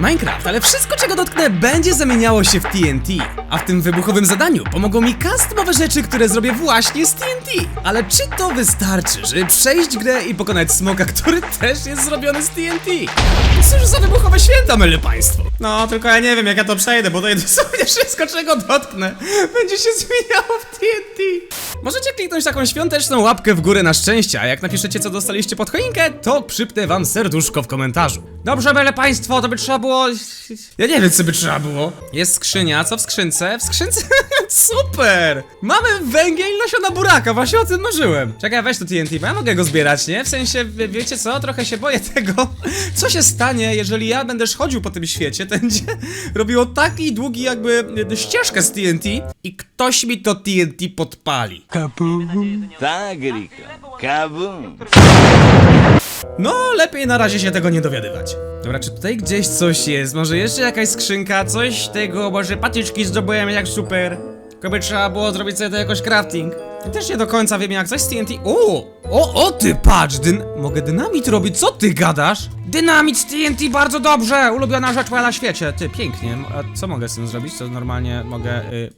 Minecraft, ale wszystko czego dotknę będzie zamieniało się w TNT. A w tym wybuchowym zadaniu pomogą mi customowe rzeczy, które zrobię właśnie z TNT. Ale czy to wystarczy, żeby przejść grę i pokonać smoka, który też jest zrobiony z TNT? Cóż za wybuchowe święta, myle państwo. No, tylko ja nie wiem jak ja to przejdę, bo to dosłownie wszystko czego dotknę będzie się zmieniało w TNT. Możecie kliknąć taką świąteczną łapkę w górę na szczęście, a jak napiszecie co dostaliście pod choinkę, to przypnę wam serduszko w komentarzu. Dobrze, byle państwo, to by trzeba było... Ja nie wiem co by trzeba było. Jest skrzynia, co w skrzynce? W skrzynce... Super! Mamy węgiel i nasiona buraka, właśnie o tym marzyłem. Czekaj, weź to TNT, bo ja mogę go zbierać, nie? W sensie, wie- wiecie co, trochę się boję tego. Co się stanie, jeżeli ja będę chodził po tym świecie, to będzie robiło taki długi jakby e, ścieżkę z TNT i ktoś mi to TNT podpali. Tak, Riko. Kabum. No, lepiej na razie się tego nie dowiadywać. Dobra, czy tutaj gdzieś coś jest? Może jeszcze jakaś skrzynka? Coś tego, może patyczki zdobyłem jak super. Tylko by trzeba było zrobić sobie to jakoś crafting. Też nie do końca wiem jak coś z TNT. O! O, o ty patrz! Dyn mogę dynamit robić, co ty gadasz? Dynamit z TNT bardzo dobrze! Ulubiona rzecz moja na świecie. Ty, pięknie. A co mogę z tym zrobić? To normalnie mogę... Y...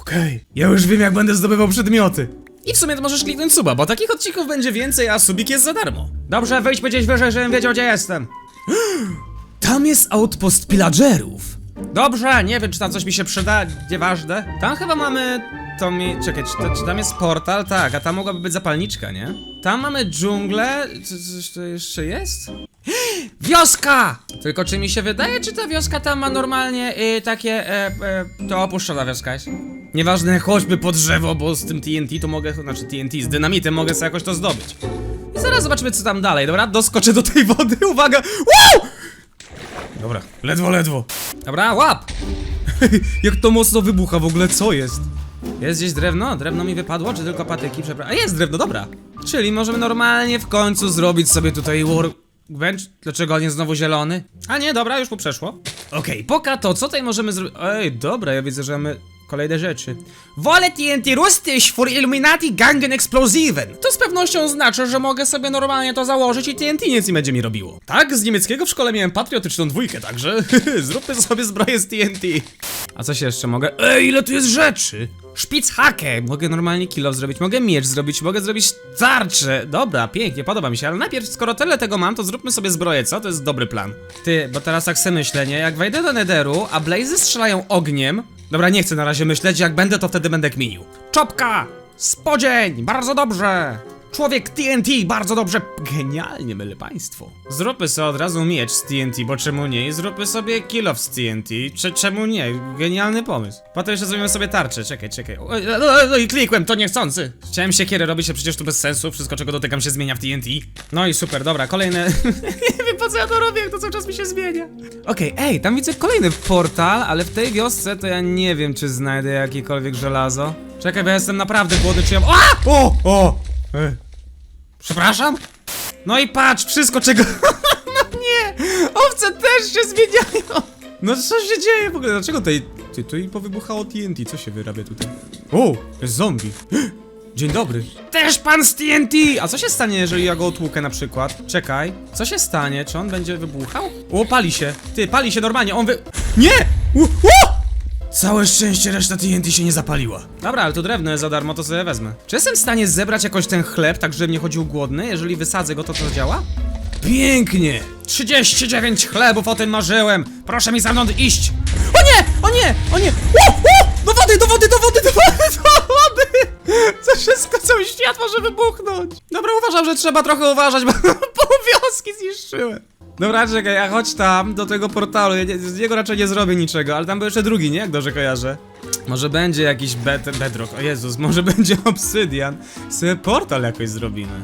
Okej, ja już wiem jak będę zdobywał przedmioty. I w sumie to możesz kliknąć suba, bo takich odcinków będzie więcej, a subik jest za darmo. Dobrze, wyjdźmy gdzieś wyżej, żebym wiedział gdzie jestem. Tam jest outpost pillagerów. Dobrze, nie wiem czy tam coś mi się przyda, nieważne. Tam chyba mamy... To mi... Czekaj, czy, to, czy tam jest portal? Tak, a tam mogłaby być zapalniczka, nie? Tam mamy dżunglę... Co, jeszcze jest? Wioska! Tylko czy mi się wydaje, czy ta wioska tam ma normalnie y, takie, e, e, to opuszczona wioska jest? Nieważne, chodźmy po drzewo, bo z tym TNT to mogę, znaczy TNT, z dynamitem mogę sobie jakoś to zdobyć. I zaraz zobaczymy co tam dalej, dobra? Doskoczę do tej wody, uwaga! Wow! Dobra, ledwo, ledwo. Dobra, łap! Jak to mocno wybucha w ogóle, co jest? Jest gdzieś drewno? Drewno mi wypadło, czy tylko patyki? Przepraszam. A jest drewno, dobra. Czyli możemy normalnie w końcu zrobić sobie tutaj workbench. Dlaczego on jest znowu zielony? A nie, dobra, już mu przeszło. Okej, poka to, co tutaj możemy zrobić? Ej, dobra, ja widzę, że mamy kolejne rzeczy. Wolę TNT rustig for Illuminati Gangen Explosiven. To z pewnością znaczy, że mogę sobie normalnie to założyć i TNT nic nie będzie mi robiło. Tak, z niemieckiego w szkole miałem patriotyczną dwójkę, także zróbmy sobie zbroję z TNT. A coś jeszcze mogę? Ej, ile tu jest rzeczy! Szpichakę! Mogę normalnie kill zrobić, mogę miecz zrobić, mogę zrobić tarczę. Dobra, pięknie, podoba mi się, ale najpierw, skoro tyle tego mam, to zróbmy sobie zbroję, co? To jest dobry plan. Ty, bo teraz tak sobie myślę, nie? Jak wejdę do Netheru, a Blazy strzelają ogniem... Dobra, nie chcę na razie myśleć, jak będę, to wtedy będę kminił. Czopka! Spodzień! Bardzo dobrze! Człowiek TNT, bardzo dobrze, genialnie, myle państwo. Zróbmy sobie od razu miecz z TNT, bo czemu nie? I zróbmy sobie kill off z TNT, Cze czemu nie? Genialny pomysł. Potem jeszcze zrobimy sobie tarczę, czekaj, czekaj. O, o, o, I klikłem, to niechcący. Chciałem siekierę robić, a przecież tu bez sensu, wszystko czego dotykam się zmienia w TNT. No i super, dobra, kolejne... nie wiem po co ja to robię, jak to cały czas mi się zmienia. Okej, ej, tam widzę kolejny portal, ale w tej wiosce to ja nie wiem, czy znajdę jakiekolwiek żelazo. Czekaj, bo ja jestem naprawdę głodny, czy ja... A! O! O! Przepraszam? No i patrz, wszystko czego... no nie! Owce też się zmieniają! No co się dzieje w ogóle? Dlaczego tutaj... Ty, tu i powybuchało TNT, co się wyrabia tutaj? O! Jest zombie! Dzień dobry. Też pan z TNT! A co się stanie, jeżeli ja go otłukę na przykład? Czekaj. Co się stanie? Czy on będzie wybuchał? O, pali się. Ty, pali się normalnie, on wy... Nie! U, u! Całe szczęście reszta TNT się nie zapaliła. Dobra, ale to drewno za darmo, to sobie wezmę. Czy jestem w stanie zebrać jakoś ten chleb, tak żeby nie chodził głodny? Jeżeli wysadzę go, to to działa? Pięknie! 39 chlebów, o tym marzyłem! Proszę mi za mną iść! O nie! O nie! O nie! O, o! Do wody, do wody, do wody, do wody, do wody! To wszystko, cały świat może wybuchnąć! Dobra, uważam, że trzeba trochę uważać, bo pół wioski zniszczyłem. Dobra, czekaj, a chodź tam, do tego portalu, ja nie, z niego raczej nie zrobię niczego, ale tam był jeszcze drugi, nie? Jak dobrze kojarzę. Może będzie jakiś bed bedrock, o Jezus, może będzie obsydian. Sobie portal jakoś zrobimy.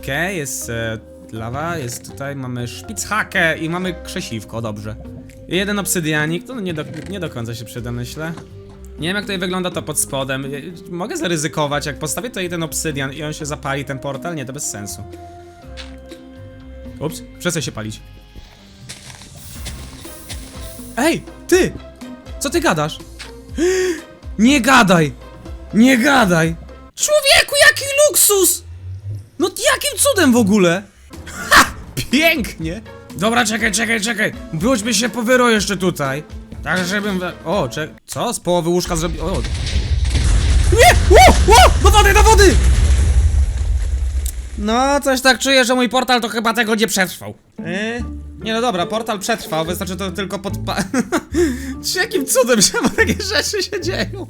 Okej, jest e, lawa, jest tutaj, mamy szpichakę i mamy krzesiwko, dobrze. I jeden obsydianik, to nie do, nie do końca się przyda, myślę. Nie wiem jak tutaj wygląda to pod spodem. E, Mogę zaryzykować, jak postawię tutaj ten obsydian i on się zapali, ten portal? Nie, to bez sensu. Ups, przestań się palić. Ej, ty! Co ty gadasz? Nie gadaj! Nie gadaj! Człowieku, jaki luksus! No jakim cudem w ogóle? Ha! Pięknie! Dobra, czekaj, czekaj, czekaj. Wróćmy się po wyro jeszcze tutaj. Tak, żebym... O, czek... Co? Z połowy łóżka zrobił... O! Nie! Ło! Ło! Do wody, do wody! No, coś tak czuję, że mój portal to chyba tego nie przetrwał. Yy? Nie no dobra, portal przetrwał, wystarczy to tylko podpa... Jakim cudem się takie rzeczy się dzieją?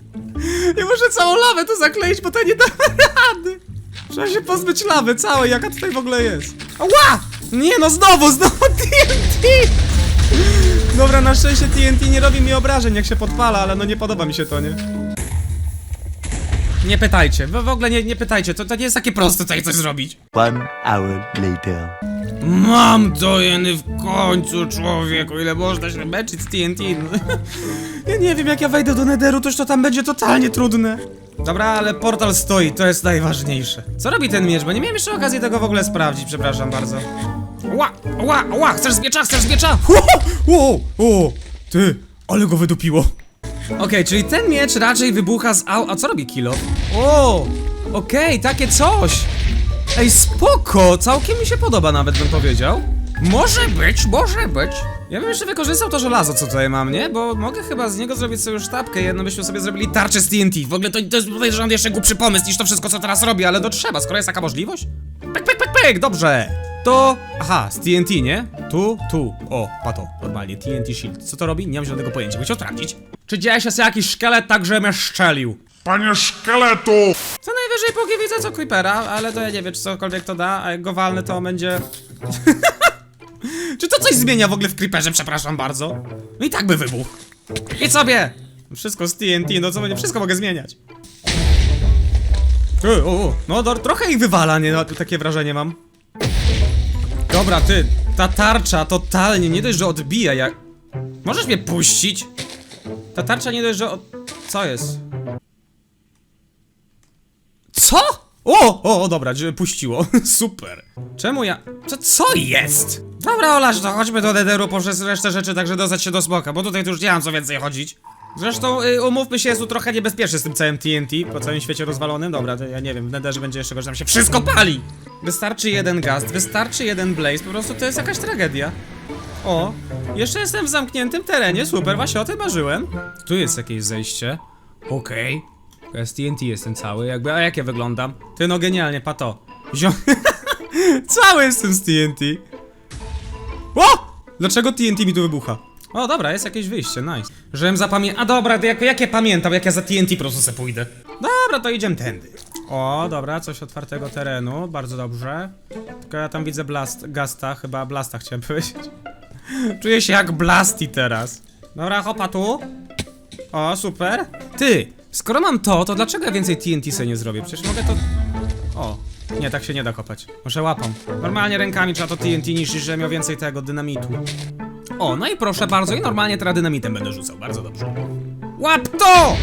Ja muszę całą lawę tu zakleić, bo to nie da rady. Trzeba się pozbyć lawy całej, jaka tutaj w ogóle jest. Ała! Nie no, znowu, znowu TNT! Dobra, na szczęście TNT nie robi mi obrażeń, jak się podpala, ale no nie podoba mi się to, nie? Nie pytajcie, w w ogóle nie, nie pytajcie, to, to nie jest takie proste tutaj coś zrobić. One hour later. Mam to jeny w końcu, człowieku, ile można się męczyć z TNT. no. Ja nie wiem, jak ja wejdę do Netheru, toż to tam będzie totalnie trudne. Dobra, ale portal stoi, to jest najważniejsze. Co robi ten miecz, bo nie miałem jeszcze okazji tego w ogóle sprawdzić, przepraszam bardzo. Ła, ła, ła, chcesz z miecza, chcesz z miecza? O, o, ty, ale go wydupiło. Okej, czyli ten miecz raczej wybucha z au... A co robi kilo? O, okej, takie coś. Ej, spoko! Całkiem mi się podoba nawet, bym powiedział. Może być, może być. Ja bym jeszcze wykorzystał to żelazo, co tutaj mam, nie? Bo mogę chyba z niego zrobić sobie sztabkę, jedno byśmy sobie zrobili tarczę z TNT. W ogóle to, to jest podejrzewam jeszcze głupszy pomysł niż to wszystko, co teraz robię, ale to trzeba, skoro jest taka możliwość. Pyk, pyk, pyk, pyk, dobrze. To... Aha, z TNT, nie? Tu, tu. O, pato, normalnie, TNT Shield. Co to robi? Nie mam żadnego pojęcia, bym chciał sprawdzić. Czy dzieje się jakiś szkielet tak, że mnie szczelił? Panie szkieletu! Co najwyżej póki widzę co Creepera, ale to ja nie wiem, czy cokolwiek to da, a jak go walnę, to będzie... czy to coś zmienia w ogóle w Creeperze, przepraszam bardzo? No i tak by wybuchł. I sobie! Wszystko z TNT, no co będzie, wszystko mogę zmieniać. Ty, o, o, no do, trochę ich wywala, nie? No, takie wrażenie mam. Dobra, ty, ta tarcza totalnie, nie dość, że odbija jak... Możesz mnie puścić? Ta tarcza nie dość, że od... Co jest? Co? O, o, dobra, puściło. Super. Czemu ja... Co, co jest? Dobra, Olasz, to chodźmy do Netheru poprzez resztę rzeczy, także dostać się do smoka, bo tutaj to już nie mam co więcej chodzić. Zresztą, y, umówmy się, jest tu trochę niebezpieczny z tym całym TNT, po całym świecie rozwalonym. Dobra, to ja nie wiem, w Netherze będzie jeszcze gorzej, tam się wszystko pali! Wystarczy jeden gast, wystarczy jeden blaze, po prostu to jest jakaś tragedia. O, jeszcze jestem w zamkniętym terenie, super, właśnie o tym marzyłem. Tu jest jakieś zejście. Okej. Okay. Z TNT jestem cały, jakby, a jak ja wyglądam? Ty no genialnie, pato. Zio... cały jestem z TNT. O! Dlaczego TNT mi tu wybucha? O, dobra, jest jakieś wyjście, nice. Żebym zapamię... A dobra, to jak, jak ja pamiętam, jak ja za TNT po prostu se pójdę. Dobra, to idziemy tędy. O, dobra, coś otwartego terenu, bardzo dobrze. Tylko ja tam widzę blast, gasta, chyba blasta chciałem powiedzieć. Czuję się jak Blasty teraz. Dobra, hopa tu. O, super. Ty, skoro mam to, to dlaczego ja więcej TNT sobie nie zrobię? Przecież mogę to... O, nie, tak się nie da kopać. Może łapą. Normalnie rękami trzeba to TNT niszczyć, żeby miał więcej tego dynamitu. O, no i proszę bardzo, i normalnie teraz dynamitem będę rzucał, bardzo dobrze. Łap to!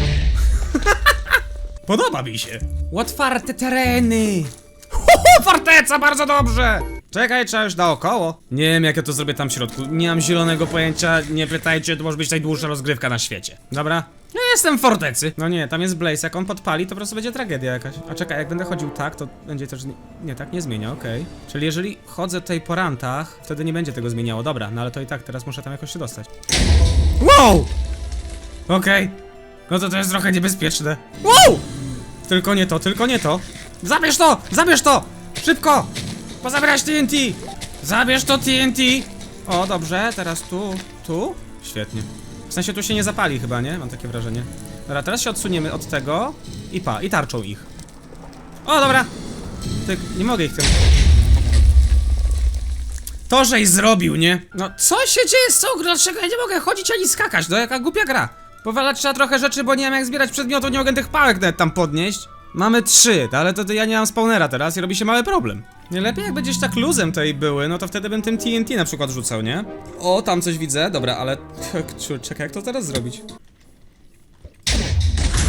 Podoba mi się. Otwarte tereny. Huhu, forteca, bardzo dobrze! Czekaj, trzeba już naokoło. Nie wiem, jak ja to zrobię tam w środku. Nie mam zielonego pojęcia, nie pytajcie, to może być najdłuższa rozgrywka na świecie. Dobra? Ja jestem w fortecy. No nie, tam jest Blaze, jak on podpali, to po prostu będzie tragedia jakaś. A czekaj, jak będę chodził tak, to będzie też... Nie, tak nie zmienia, okej. Czyli jeżeli chodzę tutaj po rantach, wtedy nie będzie tego zmieniało. Dobra, no ale to i tak teraz muszę tam jakoś się dostać. Wow! Okej. No to to jest trochę niebezpieczne. Wow! Tylko nie to, tylko nie to. Zabierz to! Zabierz to! Szybko! Pozabierać TNT! Zabierz to TNT! O, dobrze, teraz tu, tu? Świetnie. W sensie tu się nie zapali chyba, nie? Mam takie wrażenie. Dobra, teraz się odsuniemy od tego i pa, i tarczą ich. O, dobra! Ty, nie mogę ich tym... To, żeś zrobił, nie? No, co się dzieje z tą grą? Dlaczego ja nie mogę chodzić ani skakać? No, jaka głupia gra. Powalać trzeba trochę rzeczy, bo nie wiem jak zbierać przedmiotów, nie mogę tych pałek nawet tam podnieść. Mamy trzy, ale to, to ja nie mam spawnera teraz i robi się mały problem. Nie lepiej jakby gdzieś tak luzem tutaj były, no to wtedy bym tym TNT na przykład rzucał, nie? O, tam coś widzę, dobra, ale... Czekaj, jak to teraz zrobić?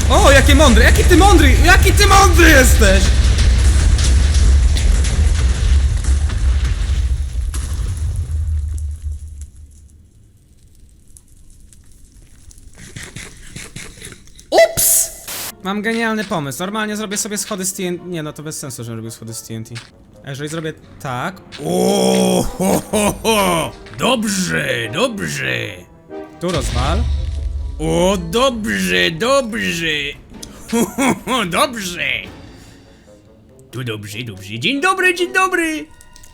O, jakie mądry, jaki ty mądry, jaki ty mądry jesteś! Ups! Mam genialny pomysł. Normalnie zrobię sobie schody z TNT. Nie, no to bez sensu, że robię schody z TNT. A jeżeli zrobię tak... O, ho, ho, ho. Dobrze, dobrze. Tu rozwal. O, dobrze, dobrze. Ho, ho, ho, dobrze. Tu dobrze, dobrze. Dzień dobry, dzień dobry.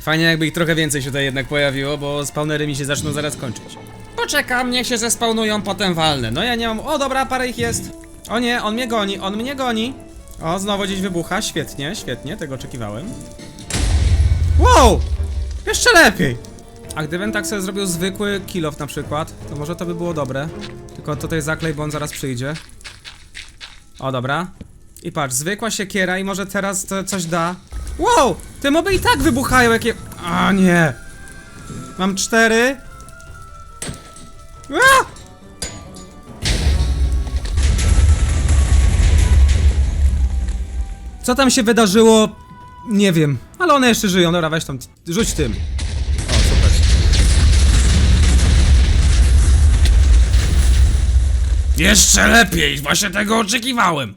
Fajnie jakby ich trochę więcej się tutaj jednak pojawiło, bo spawnery mi się zaczną zaraz kończyć. Poczekam, niech się zespawnują, potem walnę. No ja nie mam... O, dobra, parę ich jest. O nie, on mnie goni, on mnie goni. O, znowu gdzieś wybucha, świetnie, świetnie, tego oczekiwałem. Wow! Jeszcze lepiej! A gdybym tak sobie zrobił zwykły kill off na przykład, to może to by było dobre. Tylko tutaj zaklej, bo on zaraz przyjdzie. O, dobra. I patrz, zwykła siekiera i może teraz coś da. Wow! Te moby i tak wybuchają, jakie... A nie! Mam cztery. A! Co tam się wydarzyło? Nie wiem. Ale one jeszcze żyją. Dobra, weź tam, rzuć tym. O, super. Jeszcze lepiej, właśnie tego oczekiwałem.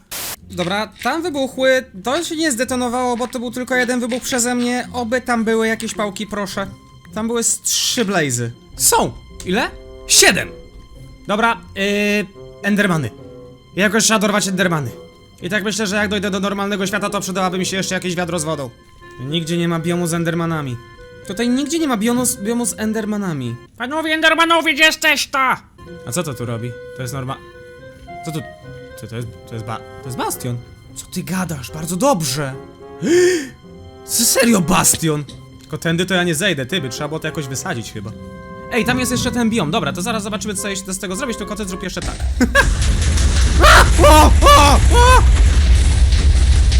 Dobra, tam wybuchły. To się nie zdetonowało, bo to był tylko jeden wybuch przeze mnie. Oby tam były jakieś pałki, proszę. Tam były z trzy blazy. Są! Ile? Siedem! Dobra, yy, Endermany. Jakoś trzeba dorwać Endermany. I tak myślę, że jak dojdę do normalnego świata, to przydałaby mi się jeszcze jakieś wiadro z wodą. Nigdzie nie ma biomu z Endermanami. Tutaj nigdzie nie ma biomu z, biomu z Endermanami. Panowie Endermanowie, gdzie jesteś to? A co to tu robi? To jest norma... Co tu... Co to jest... To jest ba... To jest Bastion. Co ty gadasz? Bardzo dobrze. Co, serio Bastion? Tylko tędy to ja nie zejdę, ty by trzeba było to jakoś wysadzić chyba. Ej, tam jest jeszcze ten biom. Dobra, to zaraz zobaczymy co jeszcze z tego zrobić, tylko ty zrób jeszcze tak. O, o, o!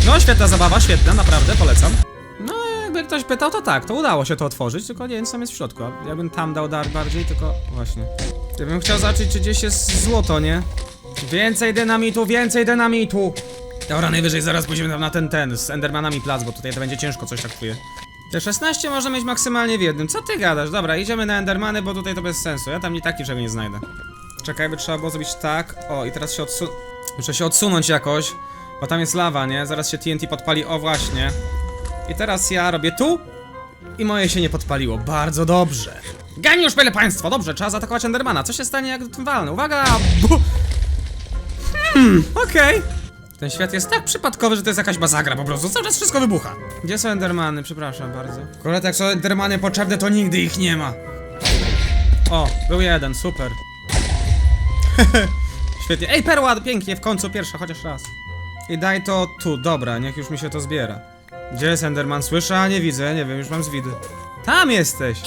No, świetna zabawa, świetna, naprawdę, polecam. No, jakby ktoś pytał, to tak, to udało się to otworzyć, tylko nie wiem, co tam jest w środku. Ja bym tam dał dar bardziej, tylko właśnie. Ja bym chciał zobaczyć, czy gdzieś jest złoto, nie? Więcej dynamitu, więcej dynamitu! Dobra, najwyżej zaraz pójdziemy tam na ten, ten, z Endermanami plac, bo tutaj to będzie ciężko, coś tak czuję. Te 16 można mieć maksymalnie w jednym. Co ty gadasz? Dobra, idziemy na Endermany, bo tutaj to bez sensu. Ja tam i tak niczego nie znajdę. Czekaj, by trzeba było zrobić tak. O, i teraz się odsu... Muszę się odsunąć jakoś, bo tam jest lawa, nie? Zaraz się TNT podpali, o właśnie. I teraz ja robię tu i moje się nie podpaliło. Bardzo dobrze. Ganiusz, byle państwo! Dobrze, trzeba zaatakować Endermana. Co się stanie, jak tym walnę? Uwaga! Bu hmm, okej. Ten świat jest tak przypadkowy, że to jest jakaś bazagra po prostu. Cały czas wszystko wybucha. Gdzie są Endermany? Przepraszam bardzo. Akurat jak są Endermany potrzebne, to nigdy ich nie ma. O, był jeden, super. Świetnie. Ej, perła, pięknie, w końcu pierwsza, chociaż raz. I daj to tu, dobra, niech już mi się to zbiera. Gdzie jest Enderman? Słyszę, a nie widzę, nie wiem, już mam z widy. Tam jesteś!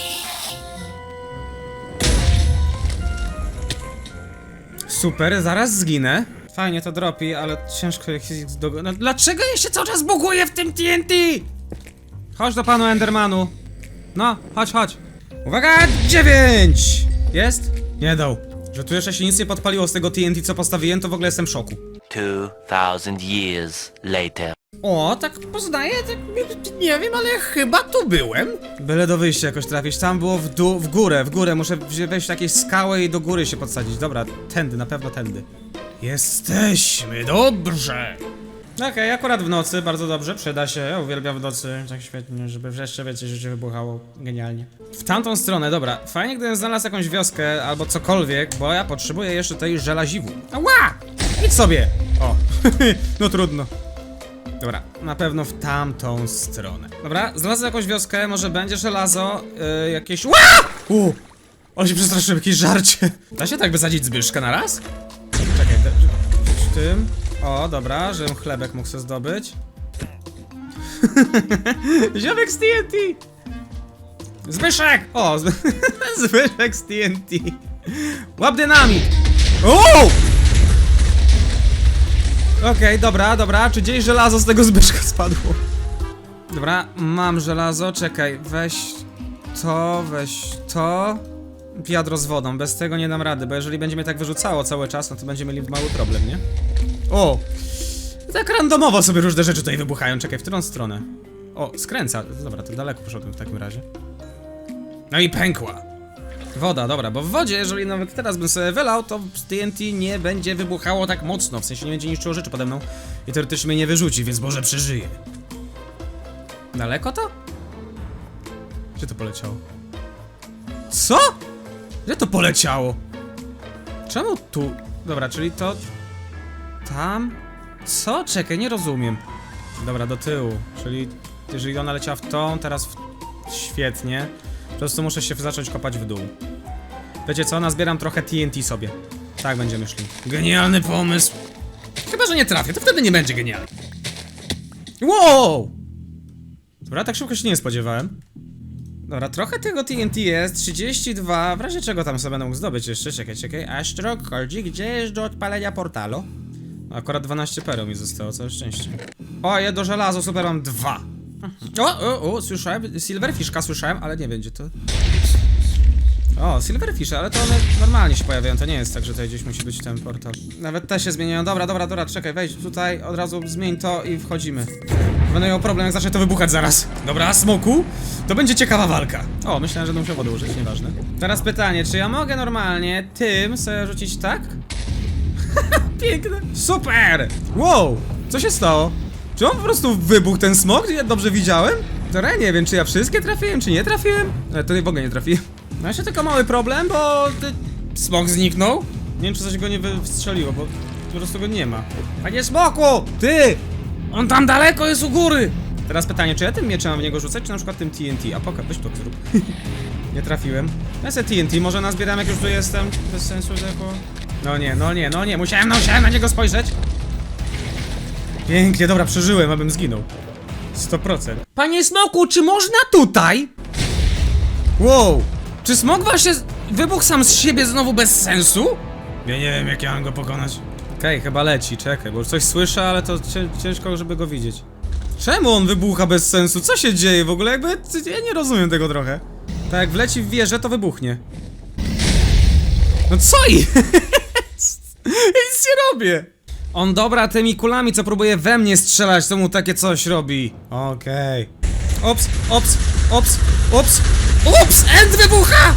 Super, zaraz zginę. Fajnie to dropi, ale ciężko jak się do... No dlaczego ja się cały czas buguję w tym TNT? Chodź do panu Endermanu. No, chodź, chodź. Uwaga, dziewięć! Jest? Nie dał. Że tu jeszcze się nic nie podpaliło z tego TNT, co postawiłem, to w ogóle jestem w szoku. 2000 years later. O, tak poznaję, tak nie wiem, ale chyba tu byłem. Byle do wyjścia jakoś trafić. Tam było w dół, w górę, w górę. Muszę wzi- wejść w jakieś skały i do góry się podsadzić. Dobra, tędy, na pewno tędy. Jesteśmy, dobrze. Okej, akurat w nocy, bardzo dobrze, przyda się. Ja uwielbiam w nocy, tak świetnie, żeby wreszcie więcej życie wybuchało. Genialnie. W tamtą stronę, dobra. Fajnie, gdybym znalazł jakąś wioskę albo cokolwiek, bo ja potrzebuję jeszcze tej żelaziwu. Ała! Idź sobie! O, no trudno. Dobra, na pewno w tamtą stronę. Dobra, znalazłem jakąś wioskę, może będzie żelazo, yy, jakieś... Ła! U! On się przestraszył, jakieś żarcie. Da się tak wysadzić Zbyszka na raz? Czekaj, w tym... O, dobra, żebym chlebek mógł sobie zdobyć. Ziomek z TNT! Zbyszek! O, Zby... Zbyszek z TNT. Łap dynamit! O! Okej, dobra, dobra. Czy gdzieś żelazo z tego Zbyszka spadło? Dobra, mam żelazo, czekaj, weź to, weź to. Wiadro z wodą, bez tego nie dam rady, bo jeżeli będzie mnie tak wyrzucało cały czas, no to będziemy mieli mały problem, nie? O! Tak randomowo sobie różne rzeczy tutaj wybuchają, czekaj, w którą stronę? O, skręca, dobra, to daleko poszedłem w takim razie. No i pękła. Woda, dobra, bo w wodzie, jeżeli nawet teraz bym sobie wylał, to TNT nie będzie wybuchało tak mocno, w sensie nie będzie niszczyło rzeczy pode mną i teoretycznie mnie nie wyrzuci, więc może przeżyje. Daleko to? Gdzie to poleciało? Co? Gdzie to poleciało? Czemu tu? Dobra, czyli to... Tam? Co? Czekaj, nie rozumiem. Dobra, do tyłu. Czyli jeżeli ona leciała w tą, teraz w... Świetnie. Po prostu muszę się zacząć kopać w dół. Wiecie co? Nazbieram trochę TNT sobie. Tak będziemy szli. Genialny pomysł. Chyba, że nie trafię, to wtedy nie będzie genialny. Wow! Dobra, tak szybko się nie spodziewałem. Dobra, trochę tego TNT jest, 32, w razie czego tam sobie będę mógł zdobyć jeszcze, czekaj, czekaj, Astro Kodzi, gdzie jest do odpalenia portalu? Akurat 12 pereł mi zostało, całe szczęście. O, jedno żelazo, super, mam dwa. O, o, o, słyszałem, Silverfishka słyszałem, ale nie gdzie to. O, Silverfish, ale to one normalnie się pojawiają, to nie jest tak, że tutaj gdzieś musi być ten portal. Nawet te się zmieniają, dobra, dobra, dobra, czekaj, wejdź tutaj, od razu zmień to i wchodzimy. Będę miał problem, jak zacznę to wybuchać zaraz. Dobra, smoku, to będzie ciekawa walka. O, myślałem, że będę musiał wody użyć, nieważne. Teraz pytanie, czy ja mogę normalnie tym sobie rzucić tak? Piękne. Super! Wow! Co się stało? Czy on po prostu wybuchł ten smok? Czy ja dobrze widziałem? Dobra, nie wiem, czy ja wszystkie trafiłem, czy nie trafiłem? Ale to w ogóle nie trafiłem. No jeszcze tylko mały problem, bo ty... smok zniknął. Nie wiem, czy coś go nie wystrzeliło, bo po prostu go nie ma. Panie smoku! Ty! On tam daleko jest u góry! Teraz pytanie, czy ja tym mieczem mam w niego rzucać, czy na przykład tym TNT? A poka, weź to zrób. nie trafiłem. Ja TNT, może nazbieram jak już tu jestem. Bez sensu jako... No nie, no nie, no nie, musiałem, no musiałem na niego spojrzeć. Pięknie, dobra, przeżyłem, abym zginął. 100%. Panie Smoku, czy można tutaj? Wow! Czy smok właśnie wybuchł sam z siebie znowu bez sensu? Ja nie wiem, jak ja mam go pokonać. Okej, chyba leci, czekaj, bo już coś słyszę, ale to cię, ciężko, żeby go widzieć. Czemu on wybucha bez sensu? Co się dzieje w ogóle? Jakby, ja nie rozumiem tego trochę. Tak jak wleci w wieżę, to wybuchnie. No co i? Nic nie robię! On dobra tymi kulami, co próbuje we mnie strzelać, to mu takie coś robi. Okej. Ops, ops, ops, ops, ops! End wybucha!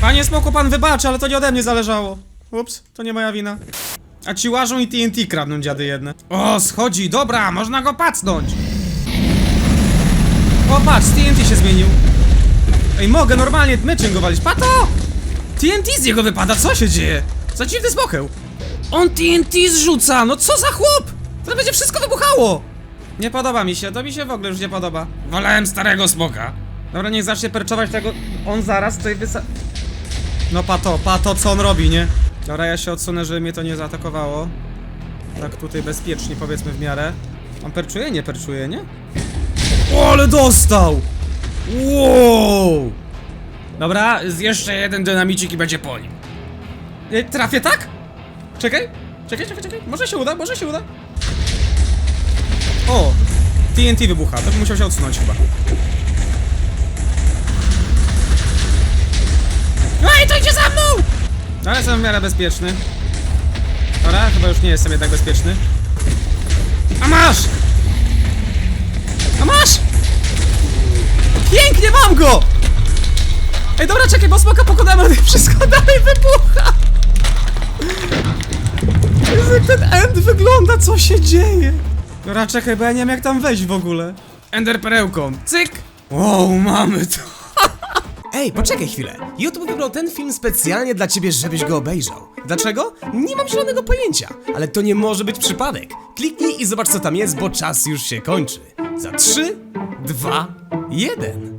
Panie Smoku, pan wybaczy, ale to nie ode mnie zależało. Ups, to nie moja wina. A ci łażą i TNT kradną dziady jedne. O, schodzi, dobra, można go pacnąć. O, patrz, TNT się zmienił. Ej, mogę normalnie meczem go walić. Pato! TNT z niego wypada, co się dzieje? Za dziwny smokeł. On TNT zrzuca, no co za chłop? To będzie wszystko wybuchało. Nie podoba mi się, to mi się w ogóle już nie podoba. Wolałem starego smoka. Dobra, niech zacznie perczować tego. On zaraz tutaj wysa... No pato, pato, co on robi, nie? Dobra, ja się odsunę, żeby mnie to nie zaatakowało. Tak tutaj bezpiecznie, powiedzmy w miarę. On perczuje? Nie perczuje, nie? O, ale dostał! Wow! Dobra, z jeszcze jeden dynamicik i będzie po nim. E, Trafię tak? Czekaj, czekaj, czekaj, czekaj. Może się uda, może się uda. O! TNT wybucha, to bym musiał się odsunąć chyba. No i to idzie za mną! Ale jestem w miarę bezpieczny. Dobra, chyba już nie jestem jednak bezpieczny. Pięknie mam go! Ej, dobra, czekaj, bo smoka pokonałem, ale wszystko dalej wybucha! Jezu, jak ten end wygląda, co się dzieje? Dobra, czekaj, bo ja nie wiem jak tam wejść w ogóle. Ender perełką, cyk! Wow, mamy to! Ej, poczekaj chwilę. YouTube wybrał ten film specjalnie dla ciebie, żebyś go obejrzał. Dlaczego? Nie mam zielonego pojęcia, ale to nie może być przypadek. Kliknij i zobacz co tam jest, bo czas już się kończy. Za 3, 2, 1.